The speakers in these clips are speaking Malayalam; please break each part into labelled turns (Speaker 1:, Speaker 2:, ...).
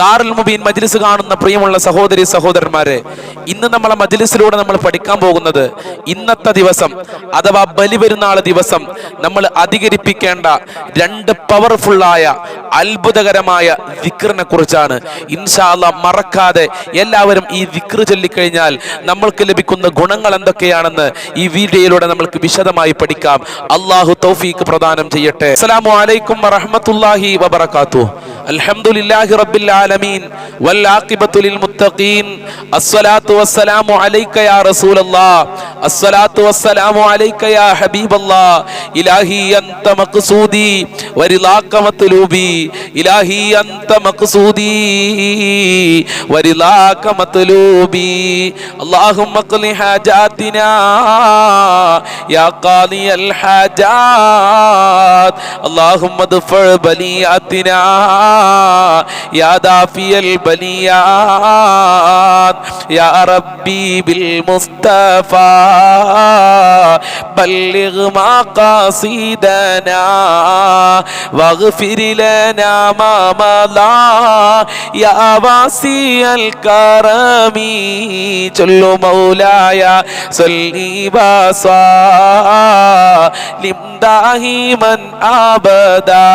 Speaker 1: ദാറുൽ മുബീൻ മജ്ലിസ് കാണുന്ന പ്രിയമുള്ള സഹോദരി സഹോദരന്മാരെ ഇന്ന് നമ്മളെ മജ്ലിസിലൂടെ നമ്മൾ പഠിക്കാൻ പോകുന്നത് ഇന്നത്തെ ദിവസം അഥവാ ബലിപെരുന്നാൾ ദിവസം നമ്മൾ അധികരിപ്പിക്കേണ്ട രണ്ട് പവർഫുള്ളായ അത്ഭുതകരമായ വിക്റിനെ കുറിച്ചാണ്. ഇൻഷാല്ല മറക്കാതെ എല്ലാവരും ഈ വിക്ർ ചൊല്ലിക്കഴിഞ്ഞാൽ നമ്മൾക്ക് ലഭിക്കുന്ന ഗുണങ്ങൾ എന്തൊക്കെയാണെന്ന് ഈ വീഡിയോയിലൂടെ നമ്മൾക്ക് വിശദമായി പഠിക്കാം. അള്ളാഹു തൗഫീഖ് പ്രദാനം ചെയ്യട്ടെ. അസ്സലാമു അലൈക്കും വറഹ്മത്തുള്ളാഹി വബറകാതുഹു. അൽഹംദുലില്ലാഹി റബ്ബിൽ ആലമീൻ. വൽ ആഖിബത്തു ലിൽ മുത്തഖീൻ. അസ്സലാത്തു വസ്സലാമു അലൈക യാ റസൂലല്ലാഹ് അസ്സലാത്തു വസ്സലാമു അലൈക യാ ഹബീബല്ലാഹ് ഇലാഹി അൻത മഖ്സൂദി വരിലാക മത്ലൂബി. ഇലാഹി അൻത മഖ്സൂദി വരിലാക മത്ലൂബി. അല്ലാഹുമ്മ ഖ്ലി ഹാജാതിനാ യാ ഖാലിയൽ ഹാജാത്. അല്ലാഹുമ്മ ദ്ഫഅ ബലിയാതിനാ يا دافي البليات يا ربي بالمصطفى بلغ مقاصدنا واغفر لنا ما مضى يا واسع الكرم جل مولاي صلي وسلم دائما ابدا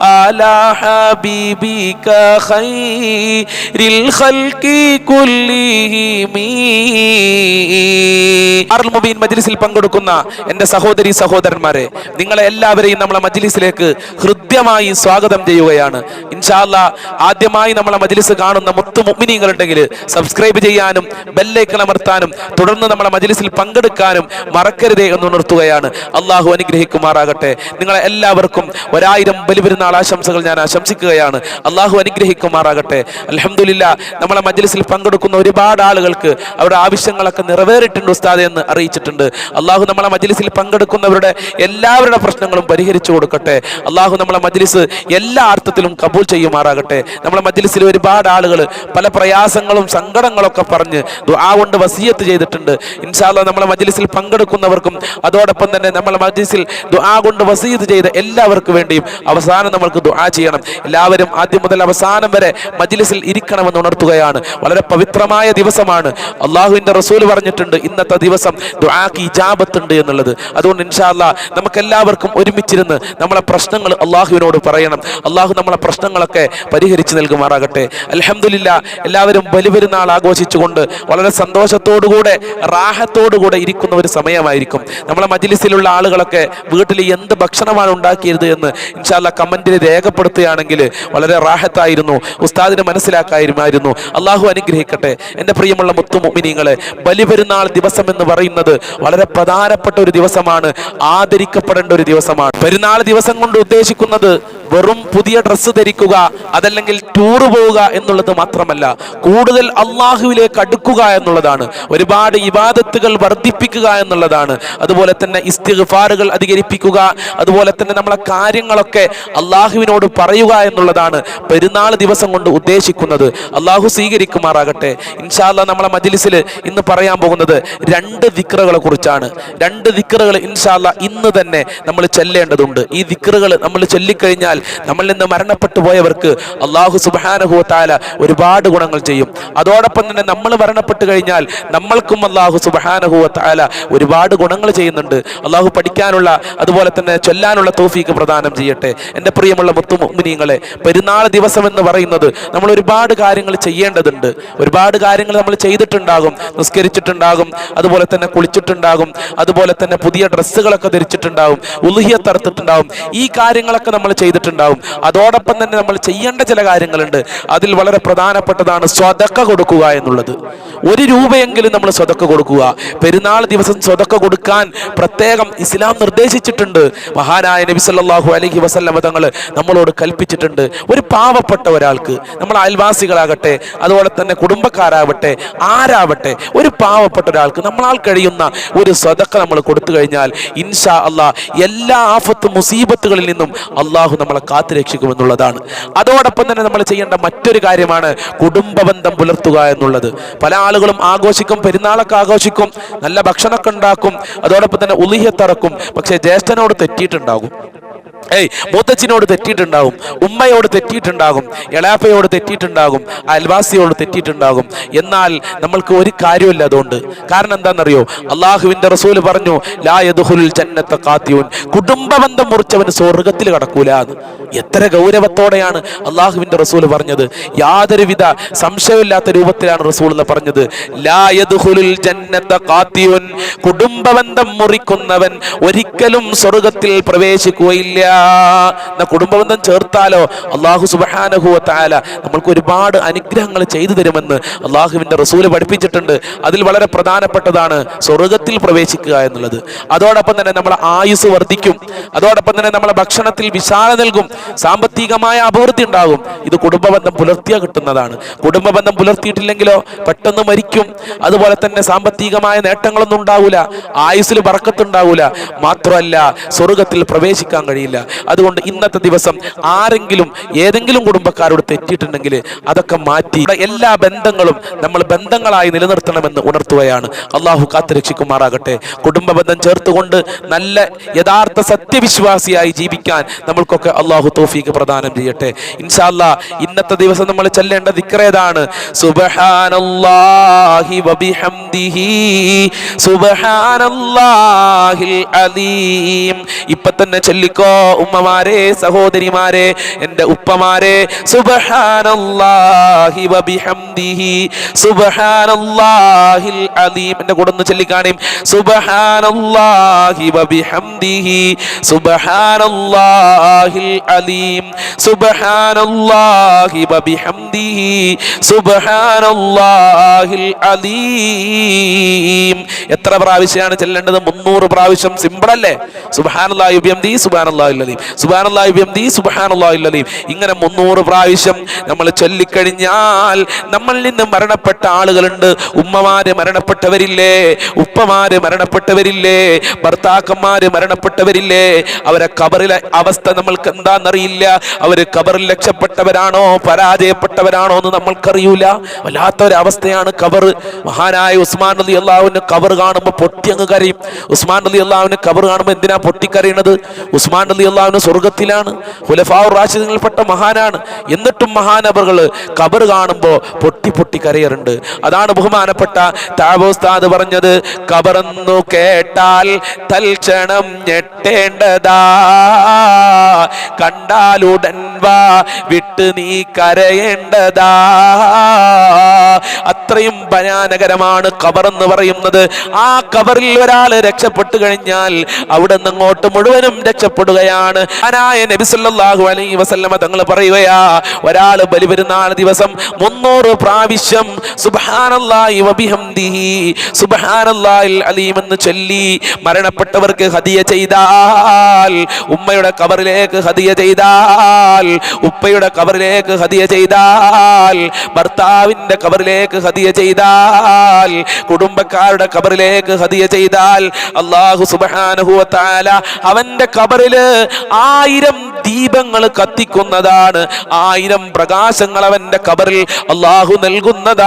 Speaker 1: على حبيبك خير الخلق كلهم അറുൽ മുബീൻ മജ്ലിസിൽ പങ്കെടുക്കുന്ന എൻ്റെ സഹോദരി സഹോദരന്മാരെ നിങ്ങളെ എല്ലാവരെയും നമ്മളെ മജ്ലിസിലേക്ക് ഹൃദ്യമായി സ്വാഗതം ചെയ്യുകയാണ് ഇൻഷാല്ല ആദ്യമായി നമ്മളെ മജ്ലിസ് കാണുന്ന മുത്തു മുഗ്മിനീങ്ങൾ ഉണ്ടെങ്കിൽ സബ്സ്ക്രൈബ് ചെയ്യാനും ബെല്ലൈക്കൺ അമർത്താനും തുടർന്ന് നമ്മളെ മജ്ലിസിൽ പങ്കെടുക്കാനും മറക്കരുതേ എന്ന് ഉണർത്തുകയാണ് അള്ളാഹു അനുഗ്രഹിക്കുമാറാകട്ടെ നിങ്ങളെ എല്ലാവർക്കും ഒരായിരം ബലിപെരുന്നാൾ ആശംസകൾ ഞാൻ ആശംസിക്കുകയാണ്. അള്ളാഹു അനുഗ്രഹിക്കുമാറാകട്ടെ. അലഹമില്ല നമ്മളെ മജ്ലിസിൽ പങ്കെടുക്കുന്ന ഒരുപാട് ആളുകൾക്ക് അവരുടെ ആവശ്യങ്ങളൊക്കെ നിറവേറിയിട്ടുണ്ട് ഉസ്താദ് എന്ന് അറിയിച്ചിട്ടുണ്ട്. അള്ളാഹു നമ്മളെ മജ്ലിസിൽ പങ്കെടുക്കുന്നവരുടെ എല്ലാവരുടെ പ്രശ്നങ്ങളും പരിഹരിച്ചു കൊടുക്കട്ടെ. അള്ളാഹു നമ്മളെ മജ്ലിസ് എല്ലാ അർത്ഥത്തിലും കബൂൽ ചെയ്യുമാറാകട്ടെ. നമ്മളെ മജ്ലിസിൽ ഒരുപാട് ആളുകൾ പല പ്രയാസങ്ങളും സങ്കടങ്ങളൊക്കെ പറഞ്ഞ് ആ കൊണ്ട് വസീയത്ത് ചെയ്തിട്ടുണ്ട്. ഇൻഷാല്ല നമ്മളെ മജ്ലിസിൽ പങ്കെടുക്കുന്നവർക്കും അതോടൊപ്പം തന്നെ നമ്മളെ മജ്ലിസിൽ ദുആ കൊണ്ട് വസീയത്ത് ചെയ്ത എല്ലാവർക്കും വേണ്ടിയും അവസാനം നമ്മൾക്ക് ദുആ ചെയ്യണം. എല്ലാവരും ആദ്യം മുതൽ അവസാനം വരെ മജ്ലിസിൽ ഇരിക്കണമെന്ന് ഉണർത്തുകയാണ്. വളരെ പവിത്രമായ ദിവസമാണ്. അള്ളാഹുവിന്റെ റസൂൽ പറഞ്ഞിട്ടുണ്ട് ഇന്നത്തെ ദിവസം ദുആക്ക് ഇജാബത്ത് ഉണ്ട് എന്നുള്ളത്. അതുകൊണ്ട് ഇൻഷാല്ല നമുക്ക് എല്ലാവർക്കും ഒരുമിച്ചിരുന്ന് നമ്മളെ പ്രശ്നങ്ങൾ അള്ളാഹുവിനോട് പറയണം. അള്ളാഹു നമ്മളെ പ്രശ്നങ്ങളൊക്കെ പരിഹരിച്ചു നൽകുമാറാകട്ടെ. അലഹമില്ല എല്ലാവരും ബലിപെരുന്നാൾ ആഘോഷിച്ചുകൊണ്ട് വളരെ സന്തോഷത്തോടുകൂടെ റാഹത്തോടുകൂടെ ഇരിക്കുന്ന ഒരു സമയമായിരിക്കും. നമ്മളെ മജ്ലിസിലുള്ള ആളുകളൊക്കെ വീട്ടിൽ എന്ത് ഭക്ഷണമാണ് ഉണ്ടാക്കിയത് എന്ന് ഇൻഷാല്ല കമന്റിൽ രേഖപ്പെടുത്തുകയാണെങ്കിൽ വളരെ റാഹത്തായിരുന്നു. ഉസ്താദിനെ മനസ്സിലാക്കായിരുമായിരുന്നു. അള്ളാഹു അനുഗ്രഹിക്കട്ടെ. എന്റെ പ്രിയമുള്ള മുത്തുമുമിനിങ്ങളെ ബലിപെരുന്നാൾ ദിവസം എന്ന് പറയുന്നത് വളരെ പ്രധാനപ്പെട്ട ഒരു ദിവസമാണ്. ആദരിക്കപ്പെടേണ്ട ഒരു ദിവസമാണ്. പെരുന്നാൾ ദിവസം കൊണ്ട് ഉദ്ദേശിക്കുന്നത് വെറും പുതിയ ഡ്രസ്സ് ധരിക്കുക അതല്ലെങ്കിൽ ടൂർ പോവുക എന്നുള്ളത് മാത്രമല്ല. കൂടുതൽ അള്ളാഹുവിലേക്ക് അടുക്കുക എന്നുള്ളതാണ്. ഒരുപാട് ഇബാദത്തുകൾ വർദ്ധിപ്പിക്കുക എന്നുള്ളതാണ്. അതുപോലെ തന്നെ ഇസ്തിഗ്ഫാറുകൾ അധികരിപ്പിക്കുക അതുപോലെ തന്നെ നമ്മളെ കാര്യങ്ങളൊക്കെ അള്ളാഹുവിനോട് പറയുക എന്നുള്ളതാണ് പെരുന്നാൾ ദിവസം കൊണ്ട് ഉദ്ദേശിക്കുന്നത്. അള്ളാഹു സ്വീകരിക്കുമാറാകട്ടെ. ഇൻഷാല്ല നമ്മളെ മജിലിസിൽ ഇന്ന് പറയാൻ പോകുന്നത് രണ്ട് ദിക്റുകളെ കുറിച്ചാണ്. രണ്ട് ദിക്റുകൾ ഇൻഷാല്ല ഇന്ന് തന്നെ നമ്മൾ ചെല്ലേണ്ടതുണ്ട്. ഈ ദിക്റുകൾ നമ്മൾ ചൊല്ലിക്കഴിഞ്ഞാൽ നമ്മളിൽ നിന്ന് മരണപ്പെട്ടു പോയവർക്ക് അള്ളാഹു സുബാനഹു താല ഒരുപാട് ഗുണങ്ങൾ ചെയ്യും. അതോടൊപ്പം തന്നെ നമ്മൾ മരണപ്പെട്ടു കഴിഞ്ഞാൽ നമ്മൾക്കും അള്ളാഹു സുബാനഹു താല ഒരുപാട് ഗുണങ്ങൾ ചെയ്യുന്നുണ്ട്. അള്ളാഹു പഠിക്കാനുള്ള അതുപോലെ തന്നെ ചൊല്ലാനുള്ള തോഫീക്ക് പ്രദാനം ചെയ്യട്ടെ. എന്റെ പ്രിയമുള്ള മുത്തുമുനിങ്ങളെ പെരുന്നാൾ ദിവസം എന്ന് പറയുന്നത് നമ്മൾ ഒരുപാട് കാര്യങ്ങൾ ചെയ്യേണ്ടതുണ്ട്. ഒരുപാട് കാര്യങ്ങൾ നമ്മൾ ചെയ്തിട്ടുണ്ടാകും. നിസ്കരിച്ചിട്ടുണ്ടാകും. അതുപോലെ തന്നെ കുളിച്ചിട്ടുണ്ടാകും. അതുപോലെ തന്നെ പുതിയ ഡ്രസ്സുകളൊക്കെ ധരിച്ചിട്ടുണ്ടാകും. ഉലുഹിയ തറുത്തിട്ടുണ്ടാകും. ഈ കാര്യങ്ങളൊക്കെ നമ്മൾ ചെയ്തിട്ടുണ്ടാകും. അതോടൊപ്പം തന്നെ നമ്മൾ ചെയ്യേണ്ട ചില കാര്യങ്ങളുണ്ട്. അതിൽ വളരെ പ്രധാനപ്പെട്ടതാണ് സ്വതക്ക കൊടുക്കുക എന്നുള്ളത്. ഒരു രൂപയെങ്കിലും നമ്മൾ സ്വതക്ക കൊടുക്കുക. പെരുന്നാൾ ദിവസം സ്വതക്ക കൊടുക്കാൻ പ്രത്യേകം ഇസ്ലാം നിർദ്ദേശിച്ചിട്ടുണ്ട്. മഹാനായ നബി സല്ലല്ലാഹു അലൈഹി വസല്ലമ തങ്ങൾ നമ്മളോട് കൽപ്പിച്ചിട്ടുണ്ട്. ഒരു പാവപ്പെട്ട ഒരാൾക്ക് നമ്മൾ അയൽവാസികളാകട്ടെ അതുപോലെ തന്നെ കുടുംബക്കാരാവട്ടെ ആരാവട്ടെ ഒരു പാവപ്പെട്ട ഒരാൾക്ക് നമ്മളാൽ കഴിയുന്ന ഒരു സ്വതക്ക നമ്മൾ കൊടുത്തു കഴിഞ്ഞാൽ ഇൻഷാ അള്ളാഹ് എല്ലാ ആഫത്തും മുസീബത്തുകളിൽ നിന്നും അള്ളാഹു നമ്മളെ കാത്തു രക്ഷിക്കുമെന്നുള്ളതാണ് അതോടൊപ്പം തന്നെ നമ്മൾ ചെയ്യേണ്ട മറ്റൊരു കാര്യമാണ് കുടുംബ ബന്ധം പുലർത്തുക എന്നുള്ളത്. പല ആളുകളും ആഘോഷിക്കും പെരുന്നാളൊക്കെ ആഘോഷിക്കും നല്ല ഭക്ഷണമൊക്കെ ഉണ്ടാക്കും അതോടൊപ്പം തന്നെ ഉലിഹ്യത്തറക്കും പക്ഷേ ജ്യേഷ്ഠനോട് തെറ്റിയിട്ടുണ്ടാകും. ഏയ് മൂത്തച്ഛനോട് തെറ്റിയിട്ടുണ്ടാകും. ഉമ്മയോട് തെറ്റിയിട്ടുണ്ടാകും. എളാപ്പയോട് തെറ്റിയിട്ടുണ്ടാകും. അൽവാസിയോട് തെറ്റിയിട്ടുണ്ടാകും. എന്നാൽ നമ്മൾക്ക് ഒരു കാര്യമില്ല അതുകൊണ്ട്. കാരണം എന്താണെന്നറിയോ? അള്ളാഹുവിന്റെ റസൂൽ പറഞ്ഞു ലാ യദ്ഖുലുൽ ജന്നത്ത ഖാത്തിയൂൻ കുടുംബ ബന്ധം മുറിച്ചവന് സ്വർഗത്തിൽ കടക്കൂല എന്ന്. എത്ര ഗൗരവത്തോടെയാണ് അള്ളാഹുവിന്റെ റസൂൽ പറഞ്ഞത്. യാതൊരുവിധ സംശയമില്ലാത്ത രൂപത്തിലാണ് റസൂൽ എന്ന് പറഞ്ഞത്. ലാ യദ്ഖുലുൽ ജന്നത്ത ഖാത്തിയൂൻ കുടുംബ ബന്ധം മുറിക്കുന്നവൻ ഒരിക്കലും സ്വർഗത്തിൽ പ്രവേശിക്കുകയില്ല. കുടുംബബന്ധം ചേർത്താലോ? അള്ളാഹു സുബഹാനഹുവ താല നമ്മൾക്ക് ഒരുപാട് അനുഗ്രഹങ്ങൾ ചെയ്തു തരുമെന്ന് അള്ളാഹുവിന്റെ റസൂൽ പഠിപ്പിച്ചിട്ടുണ്ട്. അതിൽ വളരെ പ്രധാനപ്പെട്ടതാണ് സ്വർഗത്തിൽ പ്രവേശിക്കുക എന്നുള്ളത്. അതോടൊപ്പം തന്നെ നമ്മളെ ആയുസ് വർദ്ധിക്കും. അതോടൊപ്പം തന്നെ നമ്മളെ ഭക്ഷണത്തിൽ വിശാല നൽകും. സാമ്പത്തികമായ അഭിവൃദ്ധി ഉണ്ടാകും. ഇത് കുടുംബബന്ധം പുലർത്തിയാ കിട്ടുന്നതാണ്. കുടുംബബന്ധം പുലർത്തിയിട്ടില്ലെങ്കിലോ പെട്ടെന്ന് മരിക്കും. അതുപോലെ തന്നെ സാമ്പത്തികമായ നേട്ടങ്ങളൊന്നും ഉണ്ടാവില്ല ആയുസ്സിൽ പറക്കത്തുണ്ടാവില്ല മാത്രമല്ല സ്വർഗത്തിൽ പ്രവേശിക്കാൻ കഴിയില്ല. അതുകൊണ്ട് ഇന്നത്തെ ദിവസം ആരെങ്കിലും ഏതെങ്കിലും കുടുംബക്കാരോട് തെറ്റിയിട്ടുണ്ടെങ്കിൽ അതൊക്കെ മാറ്റി എല്ലാ ബന്ധങ്ങളും നമ്മൾ ബന്ധങ്ങളായി നിലനിർത്തണമെന്ന് ഉണർത്തുകയാണ്. അള്ളാഹു കാത്തുരക്ഷിക്കുമാറാകട്ടെ കുടുംബ ബന്ധം ചേർത്തുകൊണ്ട് നല്ല യഥാർത്ഥ സത്യവിശ്വാസിയായി ജീവിക്കാൻ നമ്മൾക്കൊക്കെ അള്ളാഹു തോഫീക്ക് പ്രദാനം ചെയ്യട്ടെ. ഇൻഷാല്ല ഇന്നത്തെ ദിവസം നമ്മൾ ചെല്ലേണ്ട ദിക്രേതാണ് വബിഹംദിഹി അലീം. ഇപ്പൊ തന്നെ ചൊല്ലിക്കോ. ഉമ്മമാരെ സഹോദരിമാരെ എന്റെ ഉപ്പമാരെ സുബ്ഹാനല്ലാഹി വബിഹംദിഹി സുബ്ഹാനല്ലാഹിൽ അലീം എന്റെ കൂടെ ഒന്ന് ചൊല്ലിക്കാണേം. സുബ്ഹാനല്ലാഹി വബിഹംദിഹി സുബ്ഹാനല്ലാഹിൽ അലീം സുബ്ഹാനല്ലാഹി വബിഹംദിഹി സുബ്ഹാനല്ലാഹിൽ അലീം. എത്ര പ്രാവശ്യമാണ് ചെല്ലേണ്ടത്? മുന്നൂറ് പ്രാവശ്യം സിമ്പിൾ അല്ലേ സുബ്ഹാനല്ലാഹി വബിഹംദിഹി സുബ്ഹാനല്ലാഹിൽ ഇങ്ങനെ മുന്നൂറ് പ്രാവശ്യം നമ്മൾ ചൊല്ലിക്കഴിഞ്ഞാൽ നമ്മളിൽ നിന്ന് മരണപ്പെട്ട ആളുകളുണ്ട്. ഉമ്മമാര് മരണപ്പെട്ടവരില്ലേ? ഉപ്പമാര് മരണപ്പെട്ടവരില്ലേ? ഭർത്താക്കന്മാര് മരണപ്പെട്ടവരില്ലേ? അവരെ കബറിലെ അവസ്ഥ നമ്മൾക്ക് എന്താണെന്നറിയില്ല അവർ കബറിൽ രക്ഷപ്പെട്ടവരാണോ? പരാജയപ്പെട്ടവരാണോ എന്ന് നമ്മൾക്കറിയൂല. വല്ലാത്ത ഒരു അവസ്ഥയാണ് കബർ മഹാനായ ഉസ്മാൻ അലി അള്ളാഹുവിന്റെ കബർ കാണുമ്പോൾ പൊട്ടി അങ്ങ് കരയും. ഉസ്മാൻ അലി അള്ളാഹുവിന്റെ കബർ കാണുമ്പോൾ എന്തിനാ പൊട്ടിക്കരയണത്? ഉസ്മാൻ അലി അള്ളാഹുവിന് സ്വർഗത്തിലാണ് ഹുലഫാവു റാഷിദങ്ങളിൽപ്പെട്ട മഹാനാണ്. എന്നിട്ടും മഹാനബറുകൾ കബർ കാണുമ്പോൾ പൊട്ടി പൊട്ടി കരയറുണ്ട്. അതാണ് ബഹുമാനപ്പെട്ട താബോസ്താദ് പറഞ്ഞത് കബറെന്നു കേട്ടാൽ തൽക്ഷണം ഞെട്ടേണ്ടതാ. കണ്ടാലുടൻ വാ വിട്ട് നീ കരയേണ്ടതാ. അത്രയും ഭയാനകരമാണ് കബർ എന്ന് പറയുന്നത്. ആ കബറിൽ ഒരാൾ രക്ഷപ്പെട്ടു കഴിഞ്ഞാൽ അവിടെ നിന്ന് അങ്ങോട്ട് മുഴുവനും രക്ഷപ്പെടുകയാണ്. അനായ നബി സല്ലല്ലാഹു അലൈഹി വസല്ലമ തങ്ങൾ പറയുകയാ ഒരാൾ ബലിപെരുന്നാൾ ദിവസം മുന്നൂറ് പ്രാവശ്യം സുബ്ഹാനല്ലാഹി വബിഹംദിഹി സുബ്ഹാനല്ലാഹിൽ അലീം എന്ന് ചൊല്ലി മരണപ്പെട്ടവർക്ക് ഹദിയ ചെയ്താൽ ഉമ്മയുടെ കബറിലേക്ക് ഹദിയ ചെയ്താൽ ഉപ്പയുടെ കബറിലേക്ക് ഹദിയ ചെയ്താൽ ഭർത്താവിന്റെ കബറിലേക്ക് ഹദിയ ചെയ്താൽ കുടുംബക്കാരുടെ കബറിലേക്ക് ഹദിയ ചെയ്താൽ അള്ളാഹു സുബ്ഹാനഹു വ അവന്റെ കബറിൽ ആയിരം ദീപങ്ങൾ കത്തിക്കുന്നതാണ്. ആയിരം പ്രകാശങ്ങൾ അവന്റെ കബറിൽ അള്ളാഹു നൽകുന്നതാണ്.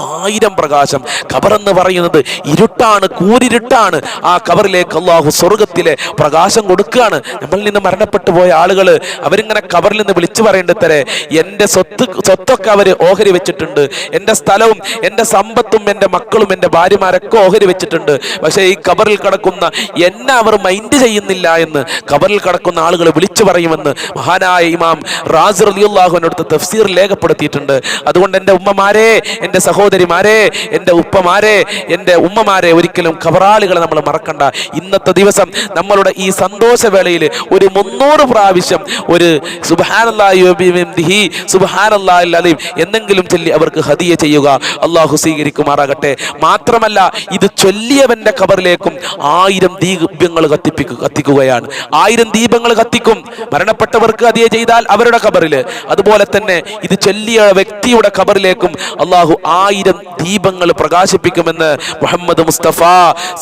Speaker 1: ആയിരം പ്രകാശം. ഖബർ എന്ന് പറയുന്നത് ഇരുട്ടാണ് കൂരിരുട്ടാണ്. ആ കബറിലേക്ക് അള്ളാഹു സ്വർഗത്തിലെ പ്രകാശം കൊടുക്കുകയാണ്. നമ്മളിൽ നിന്ന് മരണപ്പെട്ടു പോയ ആളുകൾ അവരിങ്ങനെ കബറിൽ നിന്ന് വിളിച്ചു പറയേണ്ടത്തരെ എന്റെ സ്വത്ത് സ്വത്തൊക്കെ അവർ ഓഹരി വെച്ചിട്ടുണ്ട്. എന്റെ സ്ഥലവും എന്റെ സമ്പത്തും എന്റെ മക്കളും എന്റെ ഭാര്യമാരൊക്കെ ഓഹരി വെച്ചിട്ടുണ്ട്. പക്ഷേ ഈ കബറിൽ കിടക്കുന്ന എന്നെ അവർ മൈൻഡ് ചെയ്യുന്നില്ല എന്ന് ഖബറിൽ കടക്കുന്ന ആളുകൾ വിളിച്ചു പറയുമെന്ന് മഹാനായ ഇമാം റാസിർ അലിയുള്ളാഹുവിനടുത്ത് തഫ്സീർ രേഖപ്പെടുത്തിയിട്ടുണ്ട്. അതുകൊണ്ട് എന്റെ ഉമ്മമാരെ എന്റെ സഹോദരിമാരെ എന്റെ ഉപ്പമാരെ എന്റെ ഉമ്മമാരെ ഒരിക്കലും ഖബറാളികളെ നമ്മൾ മറക്കണ്ട. ഇന്നത്തെ ദിവസം നമ്മളുടെ ഈ സന്തോഷവേളയിൽ ഒരു മുന്നൂറ് പ്രാവശ്യം ഒരു സുബാനല്ലാഹി സുബാനല്ലാഹിൽ അലീം എന്നെങ്കിലും ചൊല്ലി അവർക്ക് ഹദിയ ചെയ്യുക. അള്ളാഹു സ്വീകരിക്കുമാറാകട്ടെ. മാത്രമല്ല ഇത് ചൊല്ലിയവന്റെ കബറിലേക്കും ആയിരം ദീപ്യങ്ങൾ കത്തിപ്പിക്കുക കത്തിക്കുകയാണ്. ആയിരം ആയിരം ദീപങ്ങൾ കത്തിക്കും. മരണപ്പെട്ടവർക്ക് അതേ ചെയ്താൽ അവരുടെ കബറിൽ അതുപോലെ തന്നെ ഇത് ചൊല്ലിയ വ്യക്തിയുടെ കബറിലേക്കും അള്ളാഹു ആയിരം ദീപങ്ങൾ പ്രകാശിപ്പിക്കുമെന്ന് മുഹമ്മദ് മുസ്തഫ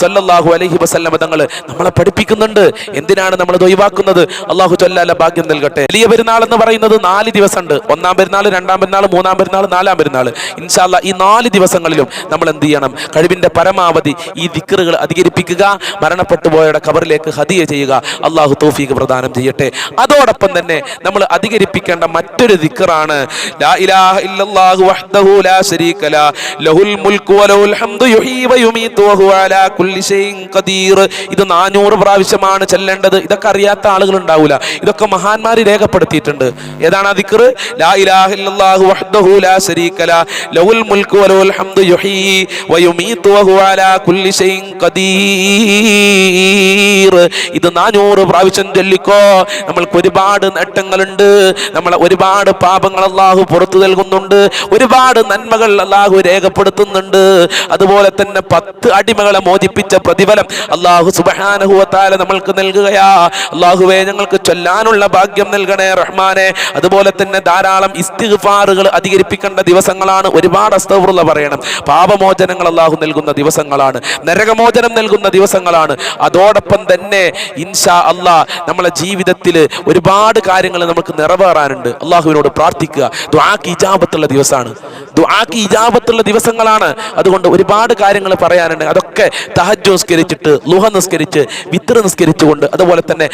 Speaker 1: സല്ലല്ലാഹു അലഹി വസല്ലമ തങ്ങൾ നമ്മളെ പഠിപ്പിക്കുന്നുണ്ട്. എന്തിനാണ് നമ്മൾ ഒഴിവാക്കുന്നത്? അള്ളാഹു ചൊല്ലാല ഭാഗ്യം നൽകട്ടെ. വലിയ പെരുന്നാൾ എന്ന് പറയുന്നത് നാല് ദിവസമുണ്ട്. ഒന്നാം പെരുന്നാൾ രണ്ടാം പെരുന്നാൾ മൂന്നാം പെരുന്നാൾ നാലാം പെരുന്നാൾ ഇൻഷാല്ല ഈ നാല് ദിവസങ്ങളിലും നമ്മൾ എന്ത് ചെയ്യണം? കഴിവിന്റെ പരമാവധി ഈ ദിക്കറുകൾ അധികരിപ്പിക്കുക. മരണപ്പെട്ടു പോയവരുടെ ഖബറിലേക്ക് ഹദിയ ചെയ്യുക. അള്ളാഹു തൗഫീഖ് പ്രദാനം ചെയ്യട്ടെ. അതോടൊപ്പം തന്നെ നമ്മൾ അധികരിപ്പിക്കേണ്ട മറ്റൊരു ദിക്കറാണ് ലാ ഇത് 400 പ്രാവശ്യമാണ് ചെല്ലേണ്ടത്. ഇതൊക്കെ അറിയാത്ത ആളുകൾ ഉണ്ടാവില്ല ഇതൊക്കെ മഹാന്മാർ രേഖപ്പെടുത്തിയിട്ടുണ്ട്. ഏതാണ് ആ ഖദീർ. ഇത് 400 പ്രാവശ്യം ചൊല്ലിക്കോ നമ്മൾക്ക് ഒരുപാട് നേട്ടങ്ങളുണ്ട്. നമ്മളെ ഒരുപാട് പാപങ്ങൾ അള്ളാഹു പുറത്തു നൽകുന്നുണ്ട്. ഒരുപാട് നന്മകൾ അള്ളാഹു രേഖപ്പെടുത്തുന്നുണ്ട്. അതുപോലെ തന്നെ പത്ത് അടിമകളെ മോചിപ്പിച്ച പ്രതിഫലം അള്ളാഹു സുബഹാനഹുവത്താല നമ്മൾക്ക് നൽകുകയാ. അള്ളാഹുവെ ഞങ്ങൾക്ക് ചൊല്ലാനുള്ള ഭാഗ്യം നൽകണേ റഹ്മാനെ. അതുപോലെ തന്നെ ധാരാളം ഇസ്തിഗ്ഫാറുകൾ അധികരിപ്പിക്കേണ്ട ദിവസങ്ങളാണ്. ഒരുപാട് അസ്തവറുള്ള പറയണം. പാപമോചനങ്ങൾ അള്ളാഹു നൽകുന്ന ദിവസങ്ങളാണ്. നരകമോചനം നൽകുന്ന ദിവസങ്ങളാണ്. അതോടൊപ്പം തന്നെ ഇൻഷാ അള്ളാ നമ്മളെ ജീവിതത്തിൽ ഒരുപാട് കാര്യങ്ങൾ നമുക്ക് നിറവേറാനുണ്ട്. അള്ളാഹുവിനോട് പ്രാർത്ഥിക്കുക. ദ്വാക്ക് ഇജാബത്തുള്ള ദിവസമാണ് ദ്വാക്ക് ഇജാബത്തുള്ള ദിവസങ്ങളാണ്. അതുകൊണ്ട് ഒരുപാട് കാര്യങ്ങൾ പറയാനുണ്ട്. അതൊക്കെ തഹജ് നിസ്കരിച്ചിട്ട് ലുഹ നിസ്കരിച്ച് വിത്ര നിസ്കരിച്ചുകൊണ്ട് അതുപോലെ തന്നെ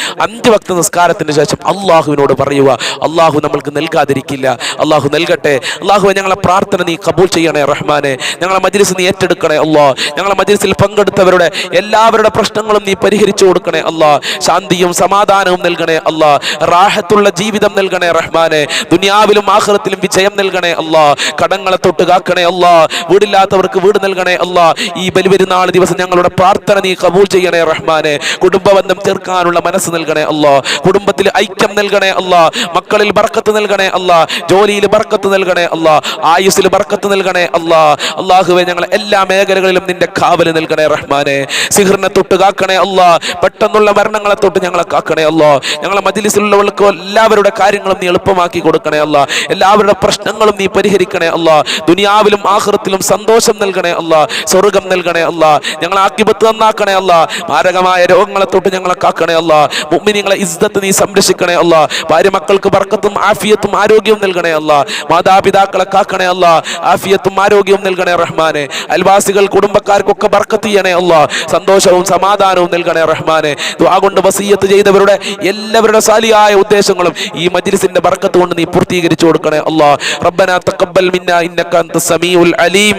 Speaker 1: ഭക്ത നിസ്കാരത്തിന് ശേഷം അള്ളാഹുവിനോട് പറയുക. അള്ളാഹു നമ്മൾക്ക് നൽകാതിരിക്കില്ല. അള്ളാഹു നൽകട്ടെ. അള്ളാഹു ഞങ്ങളെ പ്രാർത്ഥന നീ കബൂൾ ചെയ്യണേ റഹ്മാനെ. ഞങ്ങളെ മജ്ലിസ് നീ ഏറ്റെടുക്കണേ അള്ളാ. ഞങ്ങളെ മജ്ലിസിൽ പങ്കെടുത്തവരുടെ എല്ലാവരുടെ പ്രശ്നങ്ങളും നീ പരിഹരിച്ചു കൊടുക്കണേ അള്ളാ. ശാന്തിയും സമാധാനവും നൽകണേ അള്ളാ റാഹത്തുള്ള ജീവിതം നൽകണേ റഹ്മാനെ. ദുനിയാവിലും ആഹ്റത്തിലും വിജയം നൽകണേ അള്ളാ കടങ്ങളെ തൊട്ട് കാക്കണേ അള്ളാ വീടില്ലാത്തവർക്ക് വീട് നൽകണേ അള്ളാ ഈ ബലിപെരുന്നാൾ ദിവസം ഞങ്ങളുടെ പ്രാർത്ഥന നീ കബൂൽ ചെയ്യണേ റഹ്മാനെ. കുടുംബബന്ധം തീർക്കാനുള്ള മനസ്സ് നൽകണേ അള്ളാ കുടുംബത്തിൽ ഐക്യം നൽകണേ അള്ളാ മക്കളിൽ ബർക്കത്ത് നൽകണേ അള്ളാ ജോലിയിൽ ബർക്കത്ത് നൽകണേ അള്ളാ ആയുസ്സിൽ ബർക്കത്ത് നൽകണേ അള്ളാ അള്ളാഹുവെ ഞങ്ങൾ എല്ലാ മേഖലകളിലും നിന്റെ കാവൽ നൽകണേ റഹ്മാനെ. സിഹിറിനെ തൊട്ട് കാക്കണേ അള്ളാ പെട്ടെന്നുള്ള മരണങ്ങളെ തൊട്ട് ഞങ്ങളെ കാക്കണേ അല്ലോ. ഞങ്ങളെ മജിലിസിലുള്ളവർക്ക് എല്ലാവരുടെ കാര്യങ്ങളും നീ എളുപ്പമാക്കി കൊടുക്കണേ അള്ളാ എല്ലാവരുടെ പ്രശ്നങ്ങളും നീ പരിഹരിക്കണേ അല്ല. ദുനിയാവിലും ആഹൃത്തിലും സന്തോഷം നൽകണേ അല്ല. സ്വർഗം നൽകണേ അല്ല. ഞങ്ങളെ ആക്കിപത്ത് നന്നാക്കണേ അല്ല. മാരകമായ രോഗങ്ങളെ തൊട്ട് ഞങ്ങളെ കാക്കണേ അള്ളാ മുമ്മിനിങ്ങളെ ഇസ്തത്ത് നീ സംരക്ഷിക്കണേ അല്ല. ഭാര്യ മക്കൾക്ക് ബർക്കത്തും ആഫിയത്തും ആരോഗ്യവും നൽകണേ അല്ല. മാതാപിതാക്കളെ കാക്കണേ അല്ല. ആഫിയത്തും ആരോഗ്യവും നൽകണേ റഹ്മാനെ. അൽവാസികൾ കുടുംബക്കാർക്കൊക്കെ ബർക്കത്ത് ചെയ്യണേ അള്ളാ സന്തോഷവും സമാധാനവും നൽകണേ റഹ്മാനെ. കൊണ്ട് വസീയത്ത് ചെയ്തവരുടെ എല്ലാവരുടെ സാലിയായ ഉദ്ദേശങ്ങളും ഈ മജ്ലിസിന്റെ ബർക്കത്ത് കൊണ്ട് നീ പൂർത്തീകരിച്ചു കൊടുക്കണേ അള്ളാഹ് റബ്ബന തഖബ്ബൽ മിന്ന ഇന്നക അൻത സമീഉൽ അലീം.